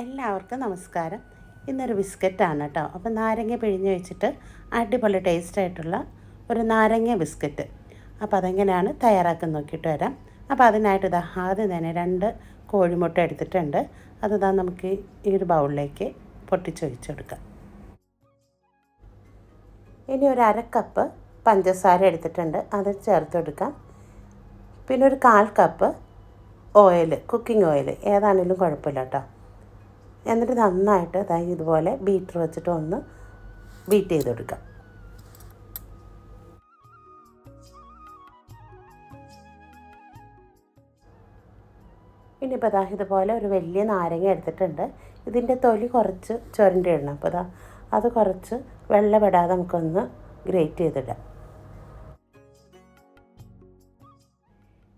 എല്ലാവർക്കും നമസ്കാരം. ഇന്നൊരു ബിസ്ക്കറ്റാണ് കേട്ടോ. അപ്പോൾ നാരങ്ങ പിഴിഞ്ഞ് വെച്ചിട്ട് അടിപൊളി ടേസ്റ്റ് ആയിട്ടുള്ള ഒരു നാരങ്ങ ബിസ്ക്കറ്റ്. അപ്പോൾ അതെങ്ങനെയാണ് തയ്യാറാക്കാൻ നോക്കിയിട്ട് വരാം. അപ്പോൾ അതിനായിട്ട് ഇതാ ആദ്യം തന്നെ രണ്ട് കോഴിമുട്ട എടുത്തിട്ടുണ്ട്. അത് ഇതാ നമുക്ക് ഈ ഒരു ബൗളിലേക്ക് പൊട്ടിച്ചൊഴിച്ച് കൊടുക്കാം ഇനി ഒരു അര കപ്പ് പഞ്ചസാര എടുത്തിട്ടുണ്ട്. അത് ചേർത്ത് കൊടുക്കാം പിന്നെ ഒരു കാൽ കപ്പ് ഓയിൽ കുക്കിംഗ് ഓയിൽ ഏതാണെങ്കിലും കുഴപ്പമില്ല കേട്ടോ. എന്നിട്ട് നന്നായിട്ട് അതായത് ഇതുപോലെ ബീറ്റർ വെച്ചിട്ട് ഒന്ന് ബീറ്റ് ചെയ്തെടുക്കാം. ഇനിയിപ്പോൾ ദാ ഇതുപോലെ ഒരു വലിയ നാരങ്ങ എടുത്തിട്ടുണ്ട്. ഇതിന്റെ തൊലി കുറച്ച് ചുരണ്ടി ഇടണം. അപ്പോൾ അതാ അത് കുറച്ച് വെള്ളപ്പെടാതെ നമുക്കൊന്ന് ഗ്രേറ്റ് ചെയ്തിടാം.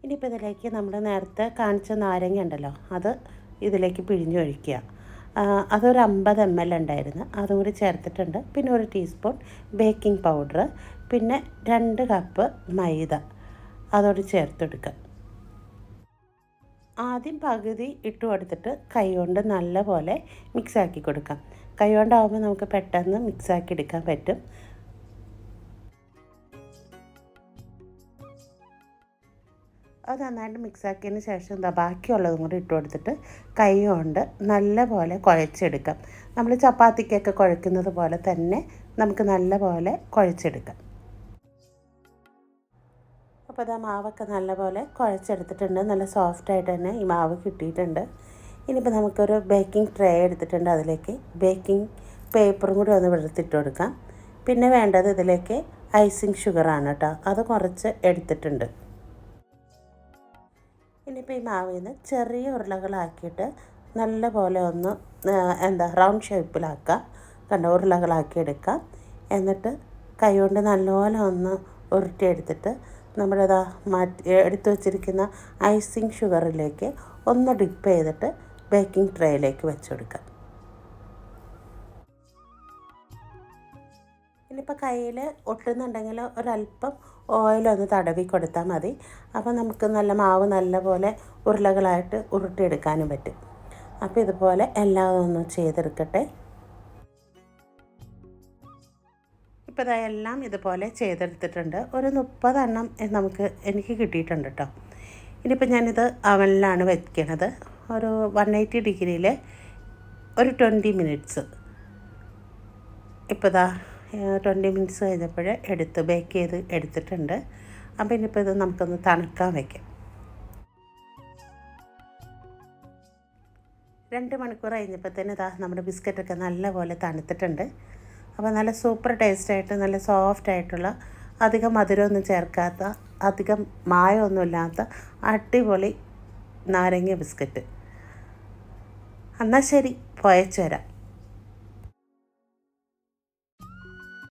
ഇനിയിപ്പോൾ ഇതിലേക്ക് നമ്മൾ നേരത്തെ കാണിച്ച നാരങ്ങ ഉണ്ടല്ലോ അത് ഇതിലേക്ക് പിഴിഞ്ഞൊഴിക്കുക. അതൊരു അമ്പത് എം എൽ ഉണ്ടായിരുന്നു. അതും കൂടി ചേർത്തിട്ടുണ്ട്. പിന്നെ ഒരു ടീസ്പൂൺ ബേക്കിംഗ് പൗഡർ പിന്നെ രണ്ട് കപ്പ് മൈദ. അതോട് ചേർത്തെടുക്കുക. ആദ്യം പകുതി ഇട്ട് കൊടുത്തിട്ട് കൈ കൊണ്ട് നല്ലപോലെ മിക്സാക്കി കൊടുക്കാം. കൈ കൊണ്ടാകുമ്പോൾ നമുക്ക് പെട്ടെന്ന് മിക്സാക്കി എടുക്കാൻ പറ്റും. അത് നന്നായിട്ട് മിക്സാക്കിയതിന് ശേഷം എന്താ ബാക്കിയുള്ളതും കൂടി ഇട്ട് കൊടുത്തിട്ട് കൈ കൊണ്ട് നല്ലപോലെ കുഴച്ചെടുക്കാം. നമ്മൾ ചപ്പാത്തിക്കൊക്കെ കുഴക്കുന്നത് പോലെ തന്നെ നമുക്ക് നല്ലപോലെ കുഴച്ചെടുക്കാം. അപ്പോൾ ഇതാ മാവൊക്കെ നല്ലപോലെ കുഴച്ചെടുത്തിട്ടുണ്ട്. നല്ല സോഫ്റ്റായിട്ട് തന്നെ ഈ മാവ് കിട്ടിയിട്ടുണ്ട്. ഇനിയിപ്പോൾ നമുക്കൊരു ബേക്കിംഗ് ട്രേ എടുത്തിട്ടുണ്ട് അതിലേക്ക്. ബേക്കിംഗ് പേപ്പറും കൂടി ഒന്ന് വെളുത്തിട്ട് കൊടുക്കാം. പിന്നെ വേണ്ടത് ഇതിലേക്ക് ഐസിങ് ഷുഗറാണ് കേട്ടോ. അത് കുറച്ച് എടുത്തിട്ടുണ്ട്. ഇനിയിപ്പോൾ ഈ മാവിൽ നിന്ന് ചെറിയ ഉരുളകളാക്കിയിട്ട് നല്ല പോലെ ഒന്ന് എന്താ റൗണ്ട് ഷേപ്പിലാക്കുക കണ്ട? ഉരുളകളാക്കി എടുക്കാം എന്നിട്ട് കൈകൊണ്ട് നല്ലപോലെ ഒന്ന് ഉരുട്ടിയെടുത്തിട്ട് നമ്മളിതാ മാറ്റി എടുത്തു വച്ചിരിക്കുന്ന ഐസിങ് ഷുഗറിലേക്ക് ഒന്ന് ഡിപ്പ് ചെയ്തിട്ട് ബേക്കിംഗ് ട്രേയിലേക്ക് വെച്ചെടുക്കാം. ഇനിയിപ്പോൾ കയ്യിൽ ഒട്ടുന്നുണ്ടെങ്കിൽ ഒരല്പം ഓയിലൊന്ന് തടവി കൊടുത്താൽ മതി. അപ്പോൾ നമുക്ക് നല്ല മാവ് നല്ലപോലെ ഉരുളകളായിട്ട് ഉരുട്ടിയെടുക്കാനും പറ്റും. അപ്പോൾ ഇതുപോലെ എല്ലാം ഒന്ന് ചെയ്തെടുക്കട്ടെ. ഇപ്പോൾ എല്ലാം ഇതുപോലെ ചെയ്തെടുത്തിട്ടുണ്ട്. ഒരു മുപ്പതെണ്ണം നമുക്ക് എനിക്ക് കിട്ടിയിട്ടുണ്ട് കേട്ടോ ഇനിയിപ്പോൾ ഞാനിത് അവനിലാണ് വയ്ക്കണത് ഒരു വൺ എയ്റ്റി ഡിഗ്രിയിൽ ഒരു ട്വന്റി മിനിറ്റ്സ് ഇപ്പോൾ ഇതാ ട്വന്റി മിനിറ്റ്സ് കഴിഞ്ഞപ്പോൾ എടുത്ത് ബേക്ക് ചെയ്ത് എടുത്തിട്ടുണ്ട്. അപ്പോൾ ഇനിയിപ്പോൾ ഇത് നമുക്കൊന്ന് തണുക്കാൻ വയ്ക്കാം രണ്ട് മണിക്കൂർ കഴിഞ്ഞപ്പോൾ തന്നെ ഇതാ നമ്മുടെ ബിസ്ക്കറ്റൊക്കെ നല്ലപോലെ തണുത്തിട്ടുണ്ട്. അപ്പോൾ നല്ല സൂപ്പർ ടേസ്റ്റായിട്ട് നല്ല സോഫ്റ്റ് ആയിട്ടുള്ള അധികം മധുരമൊന്നും ചേർക്കാത്ത അധികം മായമൊന്നുമില്ലാത്ത അടിപൊളി നാരങ്ങ ബിസ്ക്കറ്റ്. എന്നാൽ ശരി പോയച്ചു വരാം.